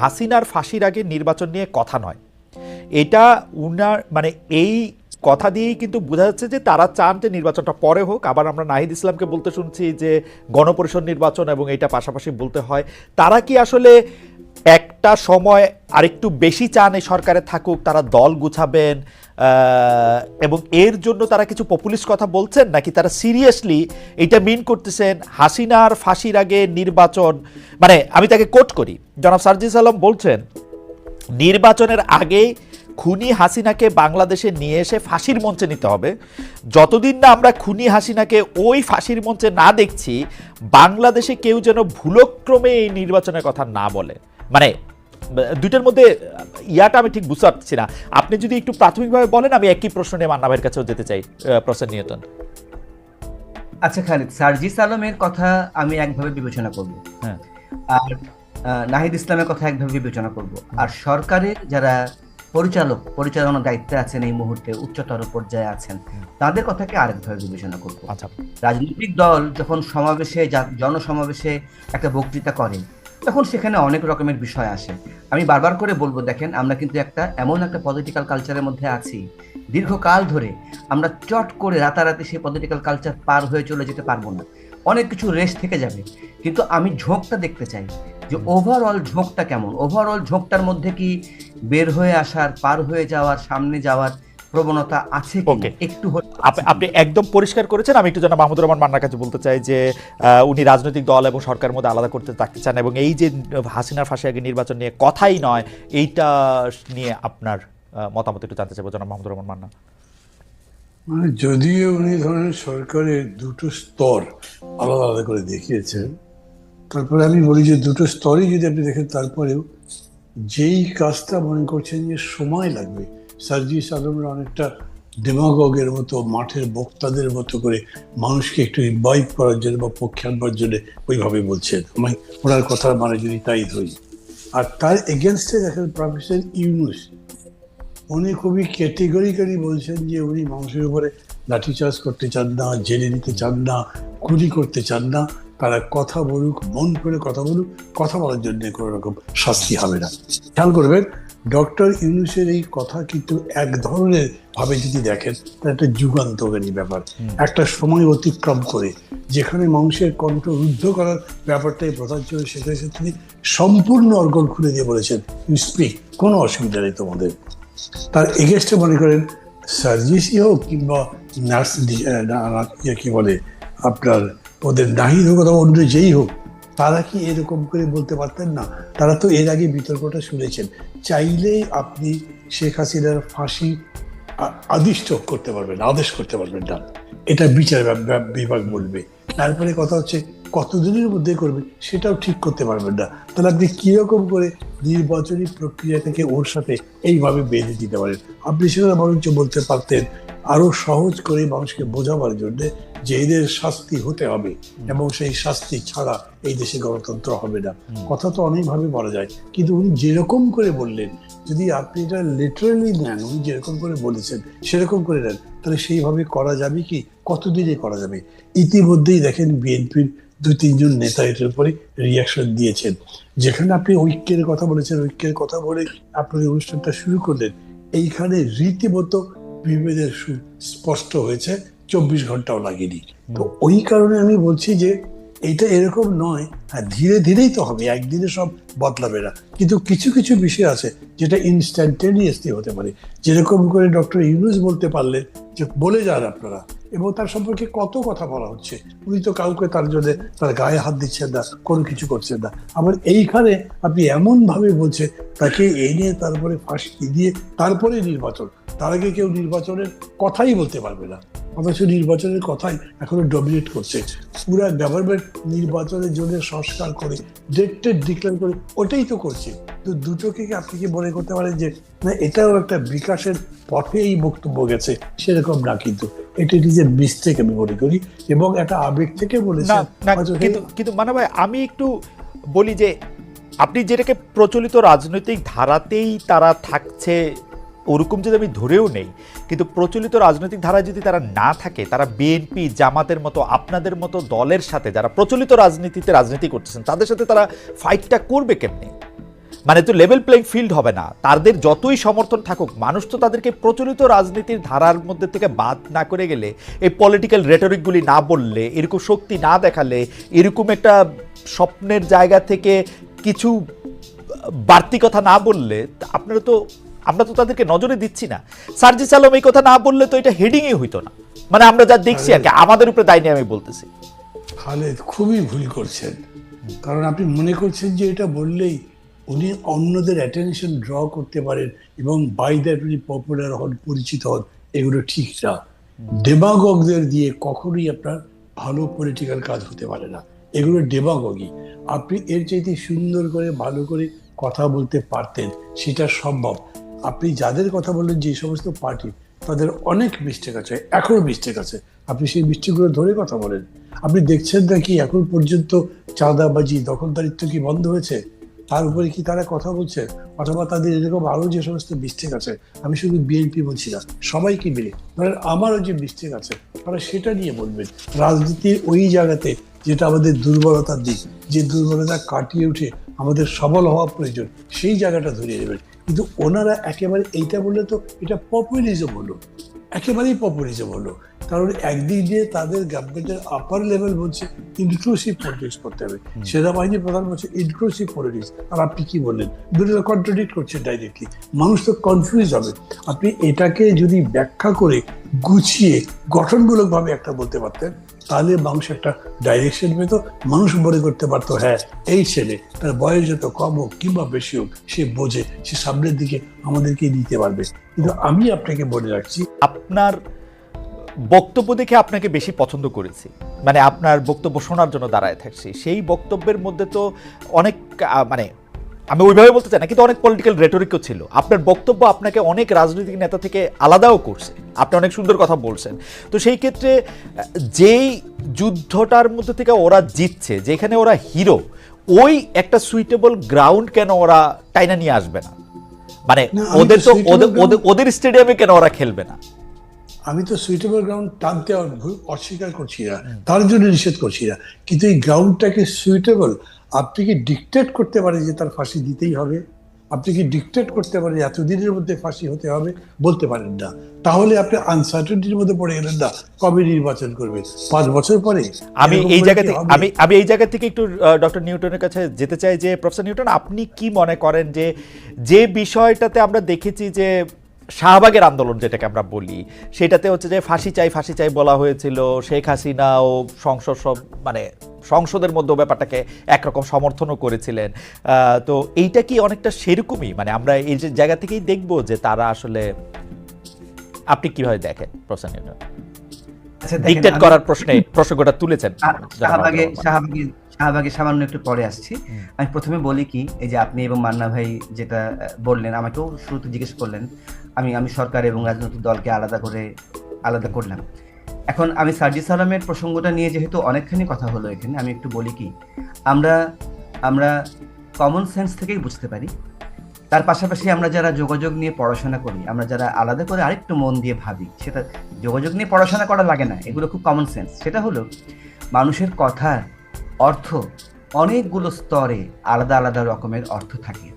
হাসিনার ফাঁসির আগে নির্বাচন নিয়ে কথা নয়। এটা উনার মানে এই কথা দিয়েই কিন্তু বোঝা যাচ্ছে যে তারা চান যে নির্বাচনটা পরে হোক। আবার আমরা নাহিদ ইসলামকে বলতে শুনছি যে গণপরিষদ নির্বাচন এবং এটা পাশাপাশি বলতে হয়। তারা কি আসলে একটা সময় আরেকটু বেশি চান এই সরকারে থাকুক? তারা দল গুছাবেন এবং এর জন্য তারা কিছু পপুলিস্ট কথা বলছেন, নাকি তারা সিরিয়াসলি এটা মিন করতেছেন হাসিনার ফাঁসির আগে নির্বাচন? মানে আমি তাকে কোট করি। জনাব সার্জিস আলম বলছেন, নির্বাচনের আগে খুনি হাসিনাকে বাংলাদেশে নিয়ে এসে ফাঁসির মঞ্চে নিতে হবে। যতদিন না আমরা খুনি হাসিনাকে ওই ফাঁসির মঞ্চে না দেখছি, বাংলাদেশে কেউ যেন ভুলক্রমে এই নির্বাচনের কথা না বলে। মানে দুইটার মধ্যে ইয়াটা আমি ঠিক বুঝতে পারছি না। আপনি যদি একটু প্রাথমিকভাবে বলেন আমি একই প্রশ্ন নিয়ে মান্না ভাইয়ের কাছেও যেতে চাই প্রসেন নিয়তন আচ্ছা খালিদ সার্জিস আলমের কথা আমি একভাবে বিবেচনা করব। হ্যাঁ। আর নাহিদ ইসলামের কথা একভাবে বিবেচনা করব। আর সরকারের যারা পরিচালক পরিচালনার দায়িত্বে আছেন এই মুহূর্তে উচ্চতর পর্যায়ে আছেন তাদের কথাকে আরেকভাবে বিবেচনা করব। আচ্ছা। রাজনৈতিক দল যখন সমাবেশে জনসমাবেশে একটা বক্তৃতা করে তখন সেখানে অনেক রকমের বিষয় আসে। আমি বারবার করে বলব, দেখেন, আমরা কিন্তু একটা এমন একটা পলিটিক্যাল কালচারের মধ্যে আছি। দীর্ঘকাল ধরে আমরা চট করে রাতারাতি সেই পলিটিক্যাল কালচার পার হয়ে চলে যেতে পারব না। অনেক কিছু রেস থেকে যাবে। কিন্তু আমি ঝোঁকটা দেখতে চাই যে ওভারঅল ঝোঁকটা কেমন? ওভারঅল ঝোঁকটার মধ্যে কি বের হয়ে আসার, পার হয়ে যাওয়ার, সামনে যাওয়ার প্রবণতা আছে কি Okay. একটু আপনি একদম পরিষ্কার করেছেন। আমি একটু যেন মাহমুদুর রহমান মান্নার কাছে বলতে চাই যে উনি রাজনৈতিক দল এবং সরকারের মধ্যে আলাদা করতে থাকতে চান এবং এই যে হাসিনার ফাঁসি আগে নির্বাচন নিয়ে কথাই নয় এইটা নিয়ে আপনার মতামত একটু জানতে চাইব জনাব মাহমুদুর রহমান মান্না। মানে যদিও উনি ধরেন সরকারের দুটো স্তর আলাদা আলাদা করে দেখিয়েছেন তারপরে আমি বলি যে দুটো স্তরই যদি আপনি দেখেন তারপরেও যেই কাজটা মনে করছেন যে সময় লাগবে সার্জিস আলমের অনেকটা ডেমাগগের মতো, মাঠের বক্তাদের মতো করে মানুষকে একটু ইনভাইট করার জন্য বা পক্ষে আনবার জন্য ওইভাবে বলছেন। আমি ওনার কথার মানে যদি তাই ধরি। আর তার এগেনস্টে দেখেন প্রফেসর ইউনুস, উনি খুবই ক্যাটেগরিক্যালি বলছেন যে উনি মানুষের উপরে লাঠিচার্জ করতে চান না, জেলে নিতে চান না, গুলি করতে চান না, তারা কথা বলুক, মন করে কথা বলুক, কথা বলার জন্য কোনো রকম শাস্তি হবে না। খেয়াল করবেন ডক্টর ইউনুসের এই কথা কিন্তু এক ধরনের ভাবে যদি দেখেন তার একটা যুগান্তকারী ব্যাপার। একটা সময় অতিক্রম করে যেখানে মানুষের কণ্ঠ রুদ্ধ করার ব্যাপারটাই প্রধান ছিল সেখানে তিনি সম্পূর্ণ অর্গল খুলে দিয়ে বলেছেন ইউ স্পিক কোনো অসুবিধা নেই তোমাদের। তার এগেস্টে মনে করেন সার্জিসই হোক কিংবা নার্স ইয়ে কি বলে আপনার ওদের নাহিদ হোক অথবা অন্য যেই হোক তারা কি এরকম করে বলতে পারতেন না? তারা তো এর আগে বিতর্কটা শুনেছেন। চাইলে আপনি শেখ হাসিনার ফাঁসি আদিষ্ট করতে পারবেন, আদেশ করতে পারবেন না। এটা বিচার বিভাগ- বলবে। তারপরে কথা হচ্ছে কতদিনের মধ্যে করবে, সেটাও ঠিক করতে পারবেন না। তাহলে আপনি কীরকম করে নির্বাচনী প্রক্রিয়া থেকে ওর সাথে এইভাবে বেঁধে দিতে পারেন আপনি সেটা বরঞ্চ বলতে পারতেন আরও সহজ করে মানুষকে বোঝাবার জন্য যে এদের শাস্তি হতে হবে এবং সেই শাস্তি ছাড়া এই দেশে গণতন্ত্র হবে না। কথা তো অনেকভাবে বলা যায় কিন্তু উনি যেরকম করে বললেন যদি আপনি এটা লিটারালি নেন উনি যেরকম করে বলেছেন সেরকম করে নেন তাহলে সেইভাবে করা যাবে কি? কতদিনে করা যাবে? ইতিমধ্যেই দেখেন বিএনপির দু তিনজন নেতা এটার উপরে রিয়াকশন দিয়েছেন। যেখানে আপনি ঐক্যের কথা বলেছেন, ঐক্যের কথা বলে আপনার অনুষ্ঠানটা শুরু করলেন, এইখানে রীতিমতো বিভেদের স্পষ্ট হয়েছে, চব্বিশ ঘন্টাও লাগেনি। তো ওই কারণে আমি বলছি যে, এটা এরকম নয় হ্যাঁ ধীরে ধীরেই তো হবে, একদিনে সব বদলাবে না। কিন্তু কিছু কিছু বিষয় আছে যেটা ইনস্ট্যান্টেনিয়াসলি হতে পারে। যেরকম করে ডক্টর ইউনুস বলতে পারলেন যে, বলে যান আপনারা এবং তার সম্পর্কে কত কথা বলা হচ্ছে? উনি তো কাউকে তার জন্য তার গায়ে হাত দিচ্ছেন না, কোনো কিছু করছেন না। আবার এইখানে আপনি এমন ভাবে বলছে তাকে এনে তারপরে ফাঁসি দিয়ে তারপরে নির্বাচন। তার আগে কেউ নির্বাচনের কথাই বলতে পারবে না। অথচ নির্বাচনের কথাই এখনও ডমিনেট করছে। পুরা গভর্নমেন্ট নির্বাচনের জন্য সংস্কার করে ডেট টেট ডিক্লেয়ার করে ওটাই তো করছে। তো দুটোকে কি আপনি কি মনে করতে পারেন যে না এটাও একটা বিকাশের পথে এই বক্তব্য গেছে? সেরকম না কিন্তু। এটা নিজের মিস্টেক আমি মনে করি। এবং একটা আবেগ থেকে বলেছে কিন্তু কিন্তু মানে ভাই আমি একটু বলি যে আপনি যেটাকে প্রচলিত রাজনৈতিক ধারাতেই তারা থাকছে ওরকম যদি আমি ধরেও নেই, কিন্তু প্রচলিত রাজনৈতিক ধারায় যদি তারা না থাকে, তারা বিএনপি জামাতের মতো, আপনাদের মতো দলের সাথে যারা প্রচলিত রাজনীতিতে রাজনীতি করতেছেন, তাদের সাথে তারা ফাইটটা করবে কেমনি? মানে তো লেভেল প্লেইং ফিল্ড হবে না। তাদের যতই সমর্থন থাকুক, মানুষ তো তাদেরকে প্রচলিত রাজনীতির ধারার মধ্যে থেকে বাদ না করে গেলে, এই পলিটিক্যাল রেটরিকগুলি না বললে, এরকম শক্তি না দেখালে, এরকম একটা স্বপ্নের জায়গা থেকে কিছু বাড়তি কথা না বললে, আপনারা তো আমরা তো তাদেরকে নজরে দিচ্ছি না। সার্জিস আলম এই কথা না বললে তো এটা হেডিংই হইতো না। মানে আমরা যা দেখছি আর কি আমাদের উপরে দায় নিয়ে আমি বলতেছি। খালেদ খুবই ভুল করছেন। কারণ আপনি মনে করছেন যে এটা বললেই উনি অন্যদের অ্যাটেনশন ড্র করতে পারেন এবং বাই দ্যাট উনি পপুলার হন পরিচিত হন এগুলো ঠিক না। ডেমাগগদের দিয়ে কখনোই আপনার ভালো পলিটিক্যাল কাজ হতে পারে না। এগুলো ডেমাগগি আপনি এর চাইতে সুন্দর করে ভালো করে কথা বলতে পারতেন সেটা সম্ভব। আপনি যাদের কথা বললেন যে সমস্ত পার্টি, তাদের অনেক মিস্টেক আছে, এখনও মিস্টেক আছে। আপনি সেই মিস্টেকগুলো ধরে কথা বলেন। আপনি দেখছেন নাকি এখন পর্যন্ত চাঁদাবাজি, দখলদারিত্ব কি বন্ধ হয়েছে? তার উপরে কি তারা কথা বলছে? অথবা তাদের এরকম আরও যে সমস্ত মিস্টেক আছে, আমি শুধু বিএনপি বলছি না, সবাইকে মিলে। ধরেন আমারও যে মিস্টেক আছে, তারা সেটা নিয়ে বলবেন। রাজনীতির ওই জায়গাতে যেটা আমাদের দুর্বলতার দিক, যে দুর্বলতা কাটিয়ে উঠে আমাদের সবল হওয়া প্রয়োজন, সেই জায়গাটা ধরিয়ে নেবেন কিন্তু ওনারা একেবারে এইটা বললে তো এটা পপুলিজম হলো। একেবারেই পপুলিজম হলো। কারণ একদিক দিয়ে তাদের গভর্নমেন্টের আপার লেভেল বলছে ইনক্লুসিভ পলিটিক্স করতে হবে। সেনাবাহিনী প্রধান বলছে ইনক্লুসিভ পলিটিক্স আর আপনি কি বললেন? দুটো কন্ট্রাডিক্ট করছে ডাইরেক্টলি মানুষ তো কনফিউজ হবে। আপনি এটাকে যদি ব্যাখ্যা করে গুছিয়ে গঠনমূলকভাবে একটা বলতে পারতেন তাহলে মানুষ একটা ডাইরেকশন পেত, মানুষ মনে করতে পারতো হ্যাঁ এই ছেলে তার বয়স যত কম হোক কিংবা বেশি হোক, সে বোঝে, সে সামনের দিকে আমাদেরকে নিতে পারবে। কিন্তু আমি আপনাকে বলে রাখছি আপনার বক্তব্য দেখে আপনাকে বেশি পছন্দ করেছি। মানে আপনার বক্তব্য শোনার জন্য দাঁড়ায় থাকছি। সেই বক্তব্যের মধ্যে তো অনেক মানে আমি ওইভাবে বলতে চাই না কিন্তু অনেক পলিটিক্যাল রেটরিকও ছিল। আপনার বক্তব্য আপনাকে অনেক রাজনৈতিক নেতা থেকে আলাদাও করছে। আপনি অনেক সুন্দর কথা বলছেন। তো সেই ক্ষেত্রে যেই যুদ্ধটার মধ্যে থেকে ওরা জিতছে যেখানে ওরা হিরো ওই একটা সুইটেবল গ্রাউন্ড কেন ওরা টাইনা নিয়ে আসবে না? মানে ওদের তো ওদের- ওদের- ওদের স্টেডিয়ামে কেন ওরা খেলবে না? আমি তো সুইটেবল গ্রাউন্ড টানতে অস্বীকার করছি না। তার জন্য নিষেধ করছি না। কিন্তু এই গ্রাউন্ডটাকে সুইটেবল আপনি কি ডিকটেট করতে পারেন যে তার ফাঁসি দিতেই হবে? আপনি কি ডিকটেট করতে পারেন এতদিনের মধ্যে ফাঁসি হতে হবে? বলতে পারেন না। তাহলে আপনি আনসার্টেনিটির মধ্যে পড়ে গেলেন না। কবে নির্বাচন করবেন পাঁচ বছর পরে? আমি এই জায়গা থেকে আমি আমি এই জায়গা থেকে একটু ডক্টর নিউটনের কাছে যেতে চাই যে প্রফেসর নিউটন আপনি কি মনে করেন যে যে বিষয়টাতে আমরা দেখেছি যে শাহবাগের আন্দোলন যেটাকে আমরা বলি সেটাতে হচ্ছে যে ফাঁসি চাই ফাঁসি চাই বলা হয়েছিল। শেখ হাসিনা ও সংসদ সব মানে সংসদের মধ্যে ব্যাপারটাকে একরকম সমর্থনও করেছিলেন। আহ, তো এইটা কি অনেকটা সেরকমই? মানে আমরা এই যে জায়গা থেকেই দেখব যে তারা আসলে আপনি কীভাবে দেখেন নিউটন আচ্ছা ডিকটেট করার প্রশ্নে প্রশ্নটা তুলেছেন শাহবাগে শাহবাগে শাহবাগে সামান্য একটু পরে আসছি। আমি প্রথমে বলি কি এই যে আপনি এবং মান্না ভাই যেটা বললেন আমাকেও শুরুতে জিজ্ঞেস করলেন আমি আমি সরকার এবং রাজনৈতিক দলকে আলাদা করে আলাদা করলাম। এখন আমি সার্জিস আলমের প্রসঙ্গটা নিয়ে যেহেতু অনেকখানি কথা হলো এখানে আমি একটু বলি কি আমরা আমরা কমন সেন্স থেকেই বুঝতে পারি। তার পাশাপাশি আমরা যারা যোগাযোগ নিয়ে পড়াশোনা করি আমরা যারা আলাদা করে আরেকটু মন দিয়ে ভাবি সেটা যোগাযোগ নিয়ে পড়াশোনা করা লাগে না এগুলো খুব কমন সেন্স সেটা হলো মানুষের কথার অর্থ অনেকগুলো স্তরে আলাদা আলাদা রকমের অর্থ থাকে।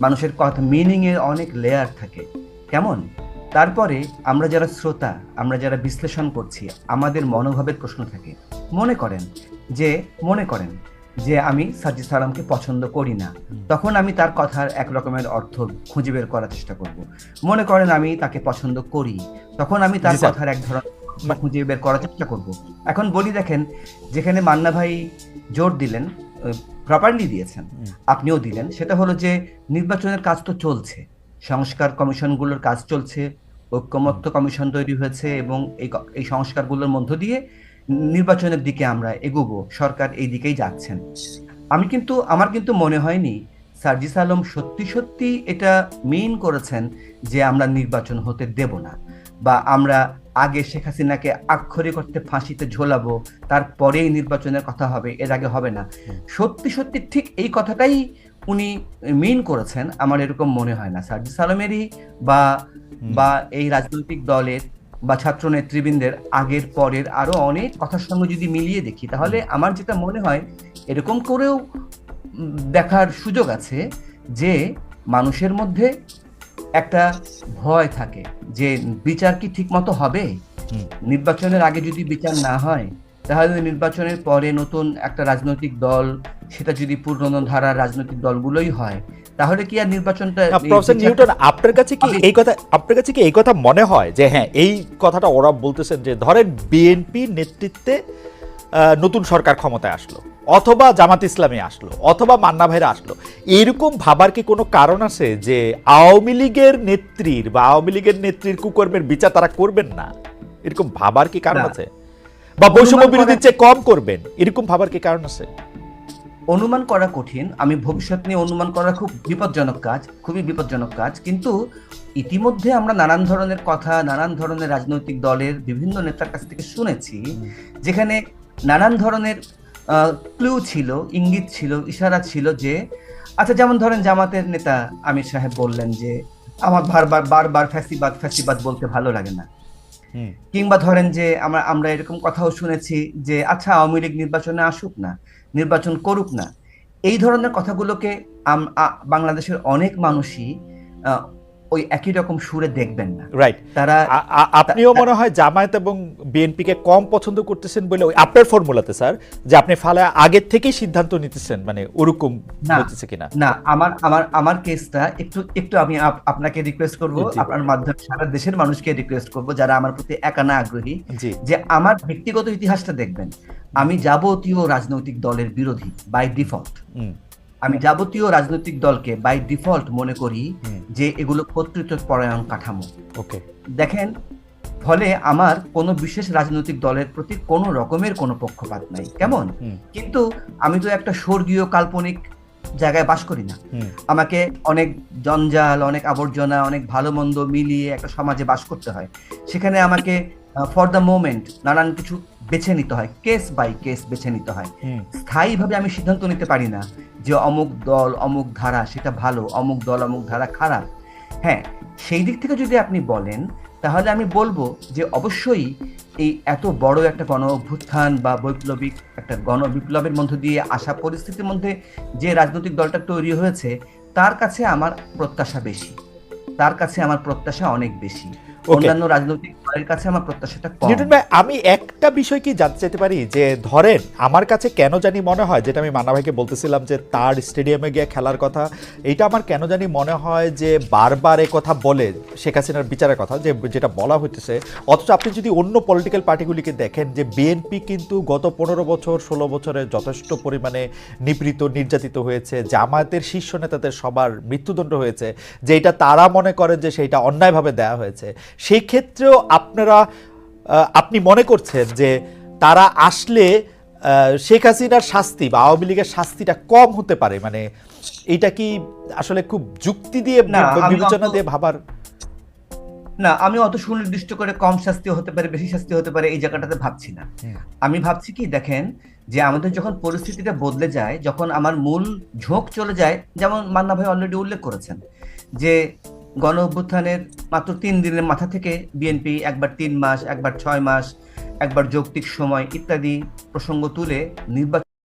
মানুষের কথা মিনিং এর অনেক লেয়ার থাকে। কেমন? তারপরে আমরা যারা শ্রোতা আমরা যারা বিশ্লেষণ করছি আমাদের মনোভাবের প্রশ্ন থাকে। মনে করেন যে মনে করেন যে আমি সাজ্জিদ সালামকে পছন্দ করি না তখন আমি তার কথার এক রকমের অর্থ খুঁজে বের করার চেষ্টা করব। মনে করেন আমি তাকে পছন্দ করি তখন আমি তার কথার এক ধরনের খুঁজে বের করার চেষ্টা করব। এখন বলি দেখেন যেখানে মান্না ভাই জোর দিলেন প্রপারলি দিয়েছেন আপনিও দিলেন সেটা হলো যে নির্বাচনের কাজ তো চলছে সংস্কার কমিশনগুলোর কাজ চলছে ঐক্যমত্য কমিশন তৈরি হয়েছে এবং এই এই সংস্কারগুলোর মধ্য দিয়ে নির্বাচনের দিকে আমরা এগোবো সরকার এই দিকেই যাচ্ছেন। আমি কিন্তু আমার কিন্তু মনে হয়নি সার্জিস আলম সত্যি সত্যি এটা মেইন করেছেন যে আমরা নির্বাচন হতে দেব না বা আমরা আগে শেখ হাসিনাকে আক্ষরিক অর্থে ফাঁসিতে ঝোলাবো তারপরেই নির্বাচনের কথা হবে এর আগে হবে না। সত্যি সত্যি ঠিক এই কথাটাই উনি মেইন করেছেন আমার এরকম মনে হয় না। সার্জি আলমেরই বা বা এই রাজনৈতিক দলের বা ছাত্র নেতৃবৃন্দের আগের পরের আরও অনেক কথার সঙ্গে যদি মিলিয়ে দেখি তাহলে আমার যেটা মনে হয় এরকম করেও দেখার সুযোগ আছে যে মানুষের মধ্যে একটা ভয় থাকে যে বিচার কি ঠিকমতো হবে? নির্বাচনের আগে যদি বিচার না হয় তাহলে নির্বাচনের পরে নতুন একটা রাজনৈতিক দল সেটা যদি পুরনো ধারার রাজনৈতিক দলগুলোই হয় তাহলে কি আর নির্বাচনটা প্রফেসর নিউটন আপনার কাছে কি এই কথা আপনার কাছে কি এই কথা মনে হয় যে হ্যাঁ এই কথাটা ওরা বলতেছেন যে ধরেন বিএনপি নেতৃত্বে নতুন সরকার ক্ষমতায় আসলো অথবা জামাত ইসলামী আসলো অথবা মান্না ভাইরা আসলো। এরকম ভাবার কি কোনো কারণ আছে যে আওয়ামী লীগের নেত্রীর বা আওয়ামী লীগের নেত্রীর কুকর্মের বিচার তারা করবেন না? এরকম ভাবার কি কারণ আছে? বা বৈষম্য বিরোধীর চেয়ে কম করবেন এরকম ভাবার কি কারণ আছে? অনুমান করা কঠিন। আমি ভবিষ্যৎ নিয়ে অনুমান করা খুব বিপজ্জনক কাজ খুবই বিপজ্জনক কাজ। কিন্তু ইতিমধ্যে আমরা নানান ধরনের কথা নানান ধরনের রাজনৈতিক দলের বিভিন্ন নেতার কাছ থেকে শুনেছি যেখানে নানান ধরনের ক্লু ছিল ইঙ্গিত ছিল ইশারা ছিল যে আচ্ছা যেমন ধরেন জামাতের নেতা আমির সাহেব বললেন যে আমার বারবার বারবার ফ্যাসিবাদ ফ্যাসিবাদ বলতে ভালো লাগে না। কিংবা ধরেন যে আমরা আমরা এরকম কথাও শুনেছি যে আচ্ছা আওয়ামী লীগ নির্বাচনে আসুক না নির্বাচন করুক না। এই ধরনের কথাগুলোকে বাংলাদেশের অনেক মানুষই ওই একই রকম সুরে দেখবেন না। রাইট তারা আপনিও মনে হয় জামায়াত এবং বিএনপিকে কম পছন্দ করতেছেন বলে ওই আপনার ফর্মুলাতে স্যার যে আপনি ফালে আগের থেকেই সিদ্ধান্ত নিতেছেন মানে ওরকম না। হতেছে কিনা? না আমার আমার আমার কেসটা একটু একটু আমি আপ- আপনাকে রিকোয়েস্ট করব আপনার মাধ্যমে সারা দেশের মানুষকে রিকোয়েস্ট করব যারা আমার প্রতি একানা আগ্রহী যে আমার ব্যক্তিগত ইতিহাসটা দেখবেন। আমি যাবতীয় রাজনৈতিক দলের বিরোধী বাই ডিফল্ট আমি যাবতীয় রাজনৈতিক দলকে বাই ডিফল্ট মনে করি যে এগুলো কর্তৃত্ব পরায়ণ কাঠামো। ওকে। দেখেন ফলে আমার কোনো বিশেষ রাজনৈতিক দলের প্রতি কোনো রকমের কোনো পক্ষপাত নাই। কেমন? কিন্তু আমি তো একটা স্বর্গীয় কাল্পনিক জায়গায় বাস করি না। আমাকে অনেক জঞ্জাল অনেক আবর্জনা অনেক ভালো মন্দ মিলিয়ে একটা সমাজে বাস করতে হয়। সেখানে আমাকে ফর দ্য মোমেন্ট নানান কিছু বেছে নিতে হয় কেস বাই কেস বেছে নিতে হয়। স্থায়ীভাবে আমি সিদ্ধান্ত নিতে পারি না যে অমুক দল অমুক ধারা সেটা ভালো অমুক দল অমুক ধারা খারাপ। হ্যাঁ সেই দিক থেকে যদি আপনি বলেন তাহলে আমি বলব যে অবশ্যই এই এত বড় একটা গণ অভ্যুত্থান বা বৈপ্লবিক একটা গণ বিপ্লবের মধ্য দিয়ে আসা পরিস্থিতির মধ্যে যে রাজনৈতিক দলটা তৈরি হয়েছে তার কাছে আমার প্রত্যাশা বেশি। তার কাছে আমার প্রত্যাশা অনেক বেশি. অন্যান্য রাজনৈতিক দলের কাছে আমার প্রত্যাশাটা কম। নিউটন ভাই আমি একটা বিষয় কি জানতে চাইতে পারি? যে ধরেন আমার কাছে কেন জানি মনে হয় যেটা আমি মান্না ভাইকে বলতেছিলাম যে তার স্টেডিয়ামে গিয়ে খেলার কথা এটা আমার কেন জানি মনে হয় যে বারবার এ কথা বলে শেখ হাসিনার বিচারের কথা যে যেটা বলা হইতেছে। অথচ আপনি যদি অন্য পলিটিক্যাল পার্টিগুলিকে দেখেন যে বিএনপি কিন্তু গত পনেরো বছর ষোলো বছরে যথেষ্ট পরিমাণে নিপীড়িত নির্যাতিত হয়েছে জামায়াতের শীর্ষ নেতাদের সবার মৃত্যুদণ্ড হয়েছে যে এটা তারা মনে করেন যে সেইটা অন্যায়ভাবে দেওয়া হয়েছে। সেই ক্ষেত্রেও আপনারা আপনি মনে করছেন যে তারা আসলে শেখ হাসিনার শাস্তি বা আওয়ামী লীগের শাস্তিটা কম হতে পারে? মানে এটা কি আসলে খুব যুক্তি দিয়ে না, বিবেচনা দিয়ে ভাবার? না আমি অত সুনির্দিষ্ট করে কম শাস্তি হতে পারে বেশি শাস্তি হতে পারে এই জায়গাটাতে ভাবছি না। আমি ভাবছি কি দেখেন যে আমাদের যখন পরিস্থিতিটা বদলে যায় যখন আমার মূল ঝোঁক চলে যায় যেমন মান্না ভাই অলরেডি উল্লেখ করেছেন যে গণ অভ্যুত্থানের মাত্র তিন দিনের মাথা থেকে বিএনপি একবার তিন মাস, একবার ছয় মাস, একবার যৌক্তিক সময় ইত্যাদি প্রসঙ্গ তুলে নির্বাচন